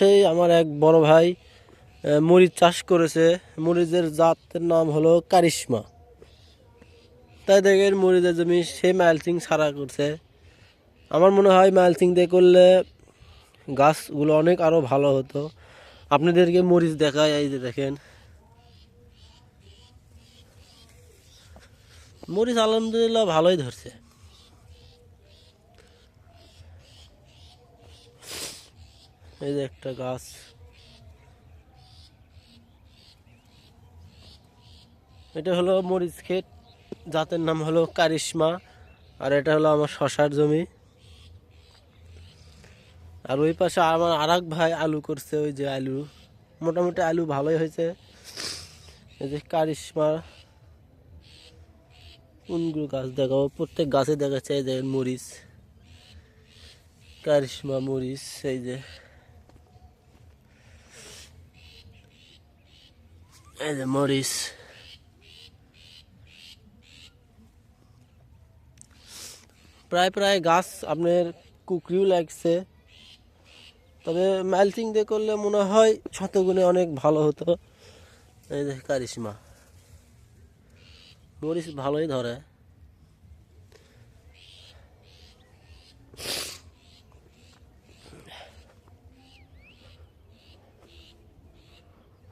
সেই আমার এক বড় ভাই মরিচ চাষ করেছে। মরিচের জাতের নাম হলো কারিশমা। তাই দেখেন মরিচের জমি সে মালচিং সারা করছে। আমার মনে হয় মালচিং দিয়ে করলে গাছগুলো অনেক আরও ভালো হতো। আপনাদেরকে মরিচ দেখায় এই যে দেখেন। মরিচ আলহামদুলিল্লাহ ভালোই ধরছে। এই যে একটা গাছ। এটা হলো মরিচ ক্ষেত, জাতের নাম হলো কারিশমা, আর এটা হলো আমার শশার জমি। আর ওই পাশে আমার আর ভাই আলু করছে, ওই যে আলু। মোটামুটি আলু ভালোই হয়েছে। এই যে কারিশমা কোনগুলো গাছ দেখাবো। প্রত্যেক গাছে দেখাচ্ছে এই যে মরিচ, কারিশমা মরিচ, এই যে এই যে মরিচ প্রায় প্রায় গাছ আপনার কুকরিও লাগছে। তবে মালচিং দিয়ে করলে মনে হয় শতগুণে অনেক ভালো হতো। এই যে কারিশমা। মরিচ ভালোই ধরে।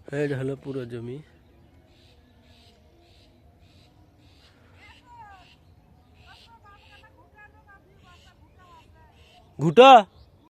এটা হলো পুরো জমি ঘুটা